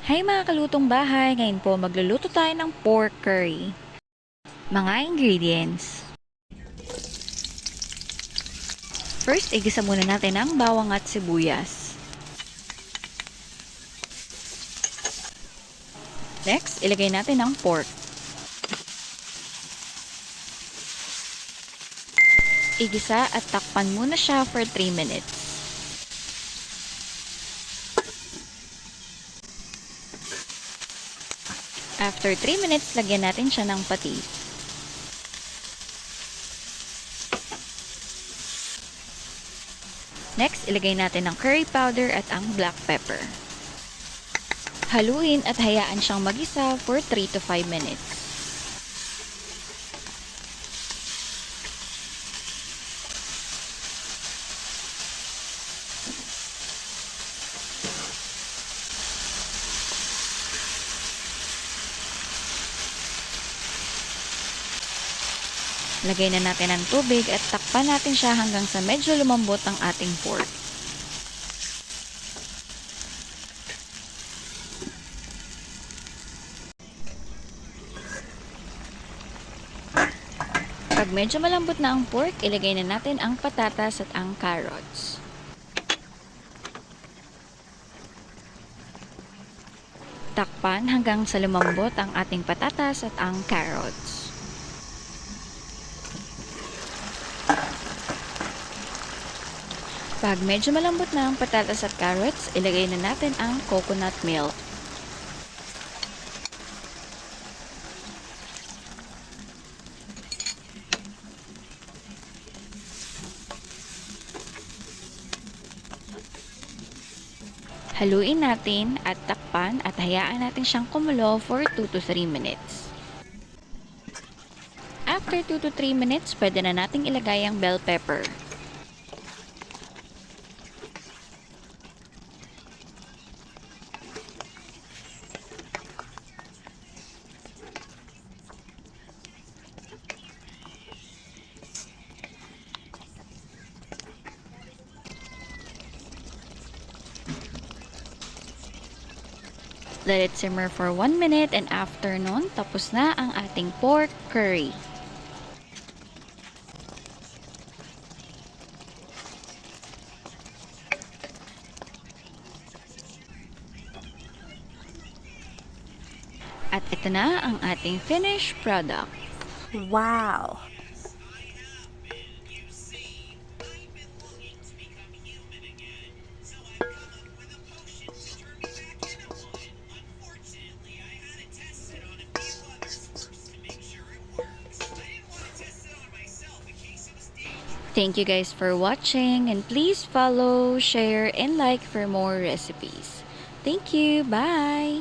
Hi mga kalutong bahay! Ngayon po magluluto tayo ng pork curry. Mga ingredients. First, igisa muna natin ang bawang at sibuyas. Next, ilagay natin ang pork. Igisa at takpan muna siya for 3 minutes. After 3 minutes, lagyan natin siya ng patis. Next, ilagay natin ang curry powder at ang black pepper. Haluin at hayaan siyang magisa for 3 to 5 minutes. Lagay na natin ang tubig at takpan natin siya hanggang sa medyo lumambot ang ating pork. Pag medyo malambot na ang pork, ilagay na natin ang patatas at ang carrots. Takpan hanggang sa lumambot ang ating patatas at ang carrots. Pag medyo malambot na ang patatas at carrots, ilagay na natin ang coconut milk. Haluin natin at takpan at hayaan natin siyang kumulo for 2 to 3 minutes. After 2 to 3 minutes, pwede na nating ilagay ang bell pepper. Let it simmer for 1 minute and after nun, tapos na ang ating pork curry. At ito na ang ating finished product. Wow. Thank you guys for watching and please follow, share, and like for more recipes. Thank you. Bye!